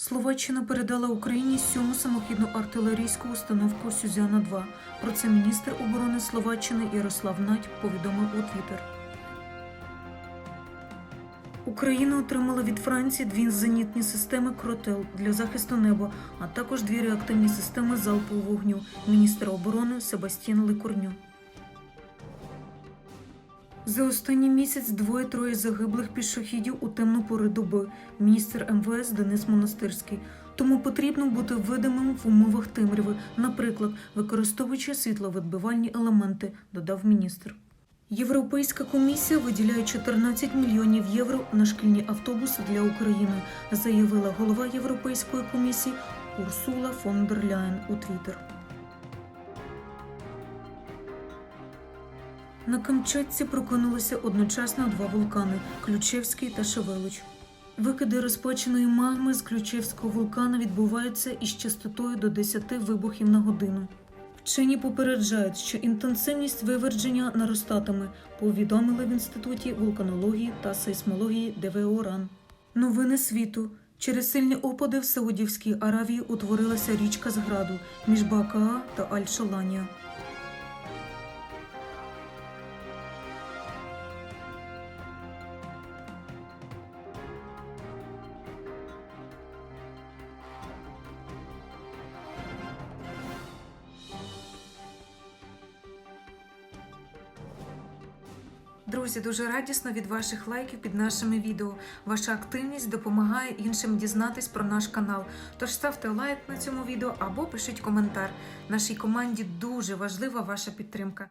Словаччина передала Україні сьому самохідну артилерійську установку Сюзяна 2 Про це міністр оборони Словаччини Ярослав Надь повідомив у Твіттер. Україна отримала від Франції дві зенітні системи Кротел для захисту неба, а також дві реактивні системи залпового вогню міністра оборони Себастьян Лекурню. За останній місяць двоє-троє загиблих пішохідів у темну пору доби. Міністр МВС Денис Монастирський. Тому потрібно бути видимим в умовах темряви, наприклад, використовуючи світловідбивальні елементи, додав міністр. Європейська комісія виділяє 14 мільйонів євро на шкільні автобуси для України, заявила голова Європейської комісії Урсула фон дер Ляєн у Твіттер. На Камчатці прокинулися одночасно два вулкани Ключевський та Шевелич. Викиди розпеченої магми з Ключевського вулкана відбуваються із частотою до 10 вибухів на годину. Вчені попереджають, що інтенсивність виверження наростатиме, повідомили в інституті вулканології та сейсмології ДВО РАН. Новини світу. Через сильні опади в Саудівській Аравії утворилася річка з граду між Бакаа та Аль-Шаланія. Друзі, дуже радісно від ваших лайків під нашими відео. Ваша активність допомагає іншим дізнатись про наш канал. Тож ставте лайк на цьому відео або пишіть коментар. Нашій команді дуже важлива ваша підтримка.